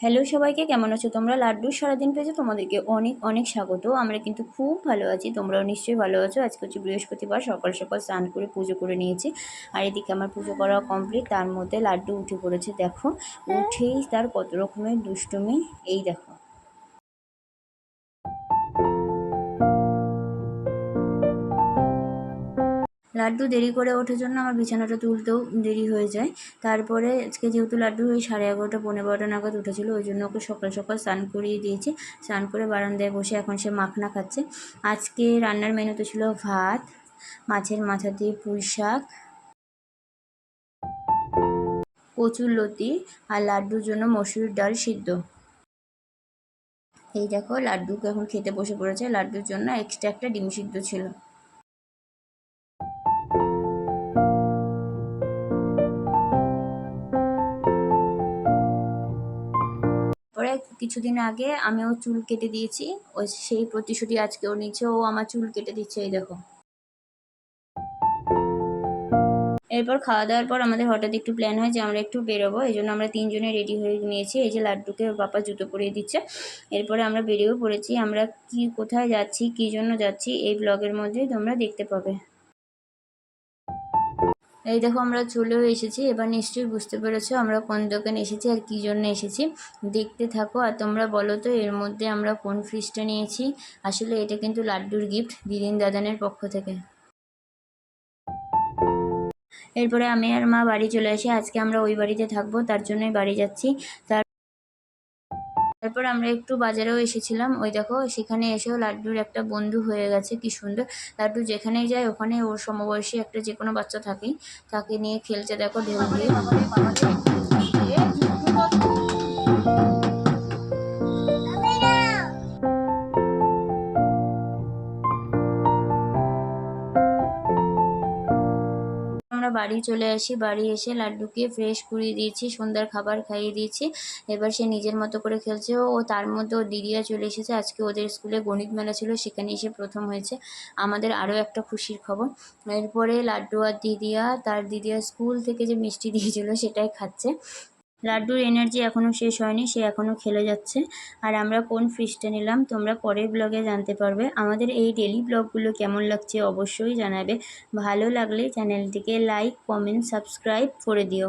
Hello সবাইকে, কেমন আছো তোমরা? লাড্ডু সারাদিন পেয়েছ তোমাদেরকে অনেক অনেক স্বাগত। আমরা কিন্তু খুব ভালো আছি, তোমরাও নিশ্চয়ই ভালো আছো। আজকে হচ্ছে বৃহস্পতিবার, সকাল সকাল স্নান করে পুজো করে নিয়েছি। আর এদিকে আমার পুজো করা কমপ্লিট তার মধ্যে লাড্ডু উঠে পড়েছে, দেখো। উঠেই তার কত রকমের দুষ্টুমি, এই দেখো। লাড্ডু দেরি করে ওঠার জন্য আমার বিছানাটা তুলতেও দেরি হয়ে যায়। তারপরে আজকে যেহেতু লাড্ডু ওই সাড়ে এগারোটা পনেরো বারোটা নাগাদ উঠেছিল, ওই জন্য ওকে সকাল সকাল স্নান করিয়ে দিয়েছি। স্নান করে বারান্দায় বসে এখন সে মাখনা খাচ্ছে। আজকে রান্নার মেনুতে ছিল ভাত, মাছের মাথা দিয়ে পুঁই শাক, কচুর লতি আর লাড্ডুর জন্য মসুর ডাল সিদ্ধ। এই দেখো লাড্ডুকে এখন খেতে বসে পড়েছে। লাড্ডুর জন্য এক্সট্রা একটা ডিম সিদ্ধ ছিল। পরে কিছুদিন আগে আমিও চুল কেটে দিয়েছি। ওই সেই প্রতিশ্রুতি আজকে ও নিচ্ছে, ও আমার চুল কেটে দিচ্ছে, এই দেখো। এরপর খাওয়া দাওয়ার পর আমাদের হঠাৎ একটু প্ল্যান হয় যে আমরা একটু বেরোবো, এই জন্য আমরা তিনজনে রেডি হয়ে নিয়েছি। এই যে লাড্ডুকে ওর বাবা জুতো পরিয়ে দিচ্ছে। এরপরে আমরা বেরিয়েও পড়েছি। আমরা কি কোথায় যাচ্ছি, কী জন্য যাচ্ছি, এই ব্লগের মধ্যেই তোমরা দেখতে পাবে। এই দেখো আমরা চলেও এসেছি, এবার নিশ্চয়ই বুঝতে পেরেছ আমরা কোন দোকানে এসেছি আর কী জন্য এসেছি। দেখতে থাকো আর তোমরা বলো তো এর মধ্যে আমরা কোন ফ্রিজটা নিয়েছি। আসলে এটা কিন্তু লাড্ডুর গিফট দিদিন দাদানের পক্ষ থেকে। এরপরে আমি আর মা বাড়ি চলে আসি, আজকে আমরা ওই বাড়িতে থাকব, তার জন্যই বাড়ি যাচ্ছি। তার তারপর আমরা একটু বাজারেও এসেছিলাম। ওই দেখো, সেখানে এসেও লাড্ডুর একটা বন্ধু হয়ে গেছে, কি সুন্দর। লাড্ডু যেখানেই যায়, ওখানে ওর সমবয়সী একটা যে কোনো বাচ্চা থাকেই, তাকে নিয়ে খেলছে, দেখো ঢেউ দিয়ে। বাড়ি চলে আসি। বাড়ি এসে লাড্ডুকে ফ্রেশ করিয়ে দিয়েছি, সন্ধ্যার খাবার খাইয়ে দিয়েছি। এবার সে নিজের মতো করে খেলছে। ও তার মধ্যে ও দিদিরা চলে এসেছে। আজকে ওদের স্কুলে গণিত মেলা ছিল, সেখানে এসে প্রথম হয়েছে। আমাদের আরও একটা খুশির খবর। এরপরে লাড্ডু আর দিদিয়া তার দিদিয়া স্কুল থেকে যে মিষ্টি দিয়েছিল, সেটাই খাচ্ছে। লাড্ডুর এনার্জি এখনও শেষ হয়নি, সে এখনও খেলে যাচ্ছে। আর আমরা কোন ফ্রিজটা নিলাম, তোমরা পরের ব্লগে জানতে পারবে। আমাদের এই ডেলি ব্লগগুলো কেমন লাগছে অবশ্যই জানাবে। ভালো লাগলে চ্যানেলটিকে লাইক কমেন্ট সাবস্ক্রাইব করে দিও।